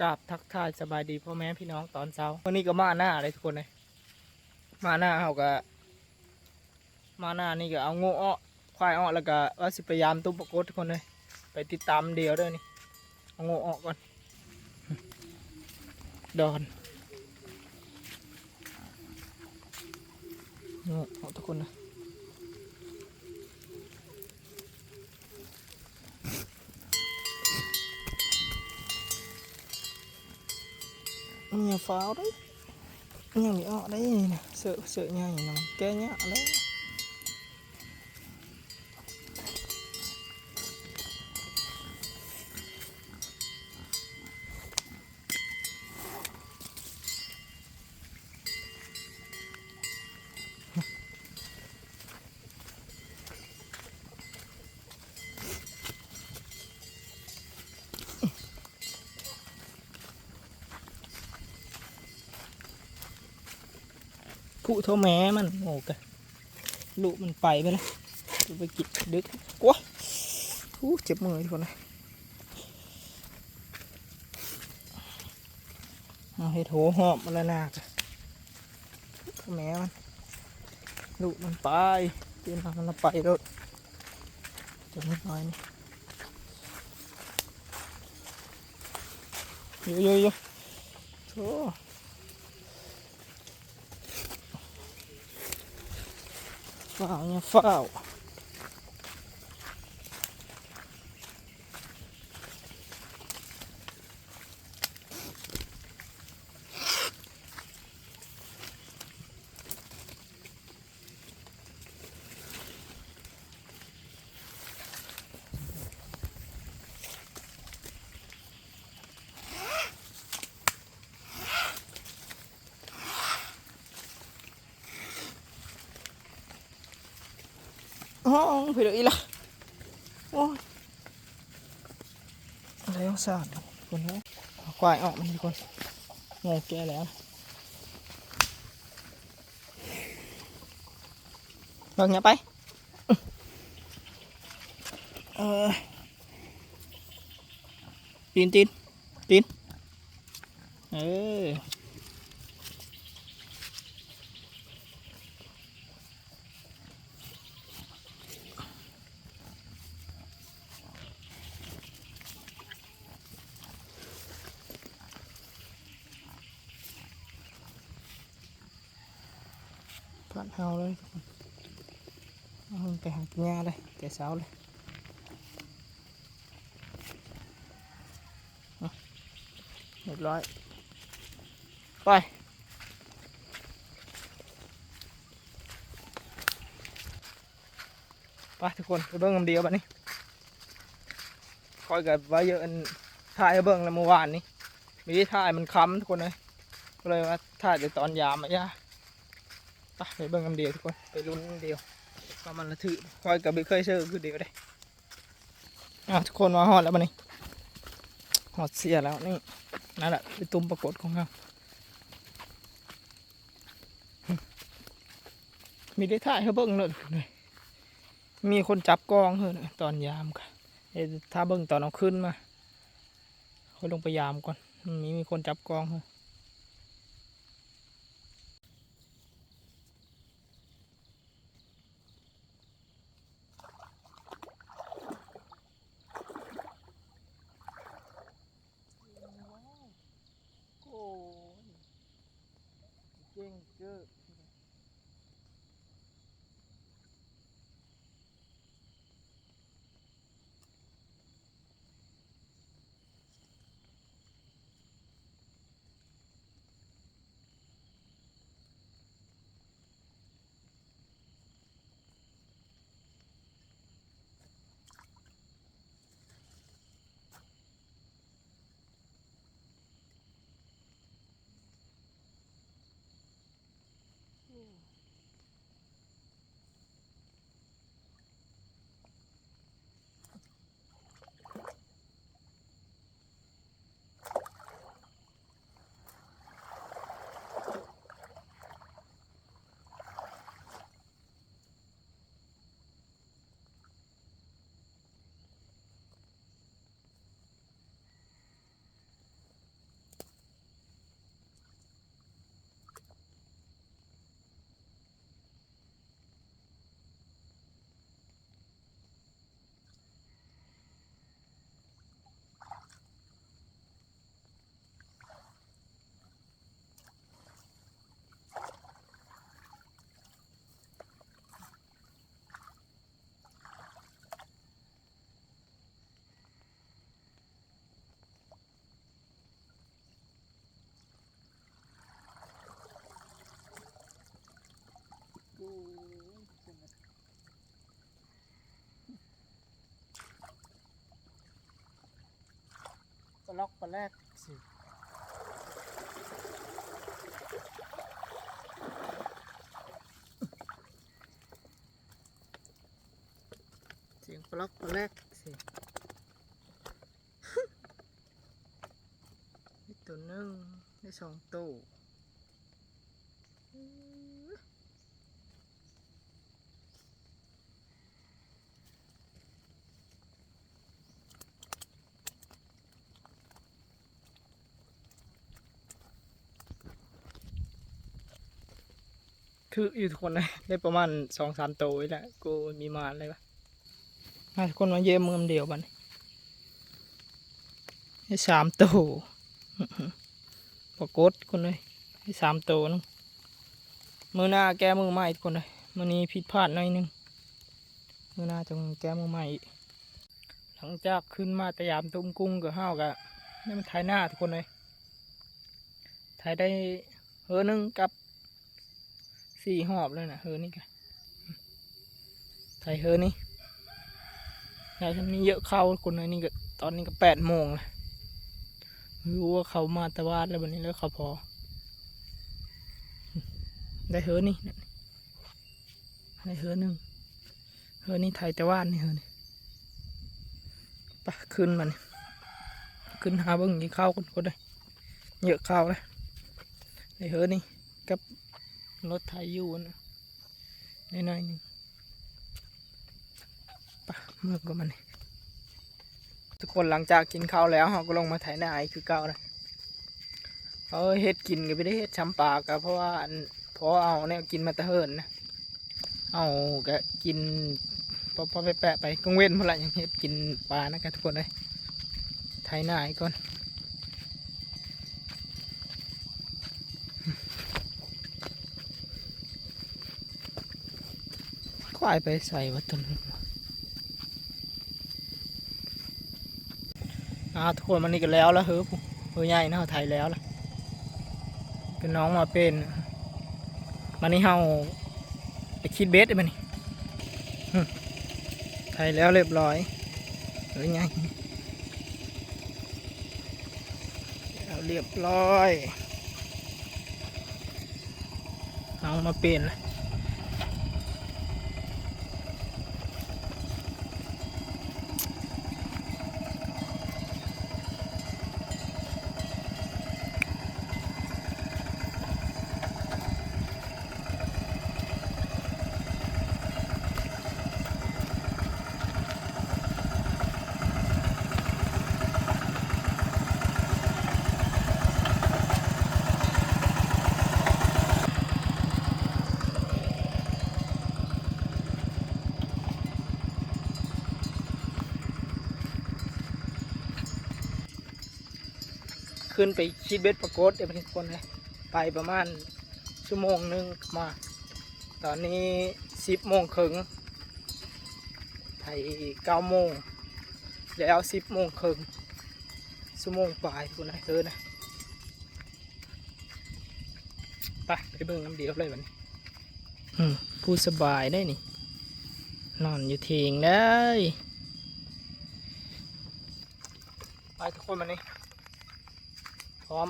กราบทักทายสบายดีพ่อแม่พี่น้องตอนเช้าวันนี้ก็มาหน้าเลยทุกคนเลยมาหน้าเขาก็มาหน้านี่ก็เอางูอ้อควายอ้อแล้วก็ว่าสิพยายามตุ้มปรากฏทุกคนเลยไปติดตามเดียวด้วยนี่เอางูอ้อก่อนดอนงูอ้อทุกคนนะ เนี่ยฟ้าวได้ยังมีอ้อได้นี่นะเสือเสือยังอย่างนั้นแกเนี้ยแล้วผู้เท่าแม่มันโง่กะลูกมันไปไปแล้วไปกินดึกกวะอู้เจ็บมือทุกคนเลยเอาให้โถหอบมันละนากะเท่าแม่มันลูกมันไปเตียนมันละไปรถจะนิดหน่อยนี่โยโยโยโถ ฝ้า วเนี่ยฝ้าวห้องไปเลยอีละโอ้ยอะไรต้องสาดคนนี้เอาควายออกมันทุกคนงงแกแล้วเบิ่งอย่าไปเออตีนตีนตีนเออ ผ่านเฮาเลยเอาไปหากินหญ้าเลยแต่เช้าเล ยเอาเรียบร้อยไปไปทุกคนไปเบิ้งคำเดียวบัดนี้คอยกับไว้เยอะอันถ่ายให้เบิ้งแล้วเมื่อวานนี้มีที่ถ่ายมันค้ำทุกคนเลยก็เลยว่าถ่ายแต่ตอนยามอะย่าไปไปเบิ่งกันเดียวทุกคนไปลุ้นกันเดียวว่ามันละถือคอยกับไปเคยเชื่อคือเดียวได้อะทุกคนมาหอดแล้วมันนี่หอดเสียแล้วนี่นั่นแหละไปตุ้มปรากฏของเขามีได้ถ่ายให้เบิ่งเลยเลยมีคนจับกองเฮ้ยตอนยามค่ะเดี๋ยวถ้าเบิ่งตอนเอาขึ้นมาค่อยลงไปยามก่อน มีมีคนจับกองเฮ้ย ปลาล็อกปลาแรกสิเสียงปลาล็อกปลาแรกสิ ได้ตัวหนึ่งได้สองตัว คืออยู่ทุกคนเลยได้ประมาณสองสามตัวนี่แหละกูมีมาอะไรปะมาทุกคนมาเยี่ยมมือเดียวบัดนได้สามตัวปรากฏคนเลยได้สามตัวนึงมือหน้าแก้มือใหม่ทุกคนเลยมือนี้ผิดพลาดหน่อยหนึงมือหน้าจงแก้มือใหม่อีกหลังจากขึ้นมาตะยามตุ้มกุ้งกับห้าวกะนี่มันถ่ายหน้าทุกคนเลยถ่ายได้เฮอหนึงกับ สี่หอบเลยนะเฮอนี่กะถ่ายเฮอนี่ยายฉันมีเยอะเข้าคนเลยนี่ก็ตอนนี้ก็แปดโมงแล้วรู้ว่าเขามาตะวาดแล้ววันนี้แล้วเขาพอ ได้เฮอนี่ได้เฮอหนึ่งเฮอนี่ไทยตะวาดนี่เฮอนี่ปะขึ้นมันขึ้นหาเบิ้งกี่ข้าวคนก็ได้เยอะข้าวเลยได้เฮอนี่กับ รถไทยอยู่นะได้อยหนึ่งปะเมื่อก็มันทุกคนหลังจากกินข้าวแล้วเราก็ลงมาไถนาอีกคือเก่าเลยเขาเฮ็ดกินก็ไม่ได้เฮ็ดช้ำปากก็เพราะว่าเพราะเอาเนี่ยกินมาตะเฮินนะเอาก็กินพอพอไปแปะไปกังเว้นพราะอะไรยังเฮ็ดกินปลานะครับทุกคนเลยไถนาอีกก่อน ควายไปใส่วัตถุนนอ่าทุกคนมันนี่ก็แล้วล้วเฮ้ยผู้เฮ้ยใหญ่นะเขาไทยแล้วล่ะเป็นน้องมาเป็นมันนี่เฮาไปคิดเบสได้ไหมนี่ไทยแล้วเรียบร้อยเฮ้ยใหญ่เรียบร้อย เอามาเป็นละ ขึ้นไปคิดเบสปรากฏเดี๋ยวเป็นคนเลยไปประมาณชั่วโมงหนึงมา ตอนนี้สิบโมงครึ่งไทยเก้าโมงแล้วสิบโมงครึ่งชั่วโมงปลายคนเลยเออนะไปไปเบิ่งน้ำเดียวเลยวันนี้พูดสบายได้นี่ นอนอยู่เทียงได้ ไปทุกคนมานี่ พร้อม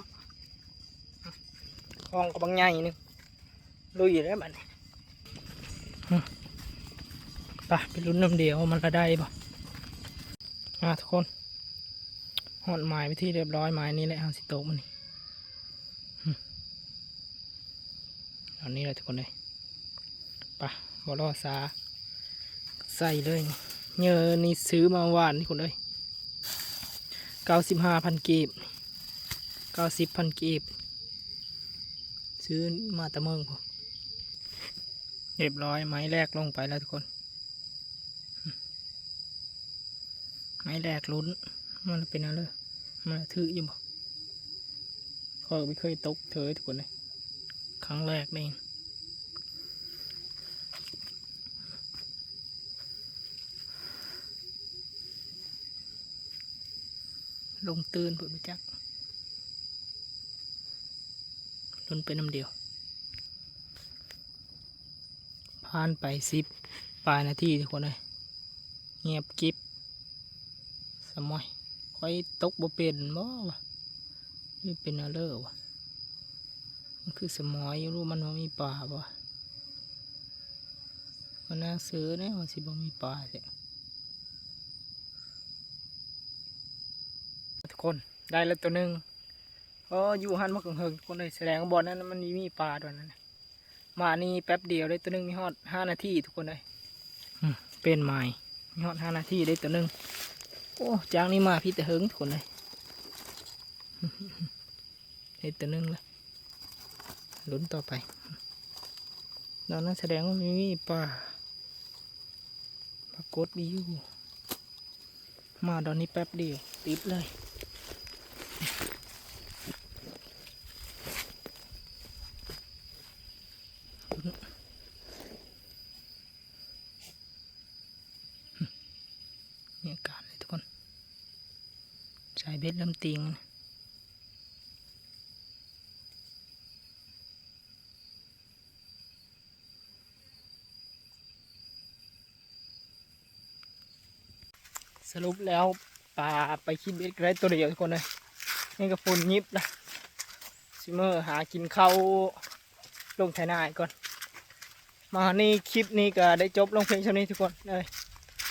คลองกับบางใหญ่นึงลุยแล้วบัดนี้อืมไปไปลุ้นน้ำเดียวมันระได้บ่อะทุกคนหอดไม้ไปที่เรียบร้อยไม้นี้แหละเอาสิโตมันนี่อืมเอานี้เลยทุกคนเลยไปบอลอซาใส่เลยเนื้อนี่ซื้อมาหวานนี่คนเลยเก้าสิบห้าพันกีบ เก้าสิบพันกีบ ซื้อมาตะเมืองพอเรียบร้อยไม้แรกลงไปแล้วทุกคน ไม้แรกลุ้น มันเป็นอะไรมันถืออยู่บ่เขาไม่เคยตกเธอทุกคนเลยครั้งแรกนี่ลงตื่นเปิดไปจัก ลุ้นไปน้ำเดียวผ่านไปสิบปลายนาทีทุกคนเลยเงียบกิบสมอยค่อยตกบ่เป็นบ่วะนี่เป็นอะไรวะมันคือสมอยอยู่รู้มันว่ามีปลาบ่มันน่าซื้อน่ว่าสิบ่มีปลาสิทุกคนได้แล้วตัวหนึ่ง ก็อยู่หันมาเหิงๆทุกคนเลยแสดงว่าบอลนั้นมันมีปลาด้วยนั่นน่ะมานี่แป๊บเดียวได้ตัวหนึ่งมีฮอดห้านาทีทุกคนเลยอืมเป็นไม้มีฮอดห้านาทีได้ตัวหนึ่งโอ้จางนี่มาพี่แต่เฮิงทุกคนเลยเห็นตัวหนึงเลยลุ้นต่อไปตอนนั้นแสดงว่ามีมีปลาปรากฏมีอยู่มาตอนนี้แป๊บเดียวติดเลย มีอาการเลยทุกคน สาย เบ็ดลำติงสรุปแล้วปลาไปคิดเบ็ดไรตัวเดียวทุกคนเลยนี่ก็ฝุ่นยิบนะซิเมอร์หากินข้าวลงไถนาอีกก่อน มานี่คลิปนี้ก็ได้จบลงเพียงเท่านี้ทุกคนเลย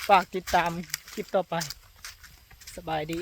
ฝากติดตามคลิปต่อไป สบายดี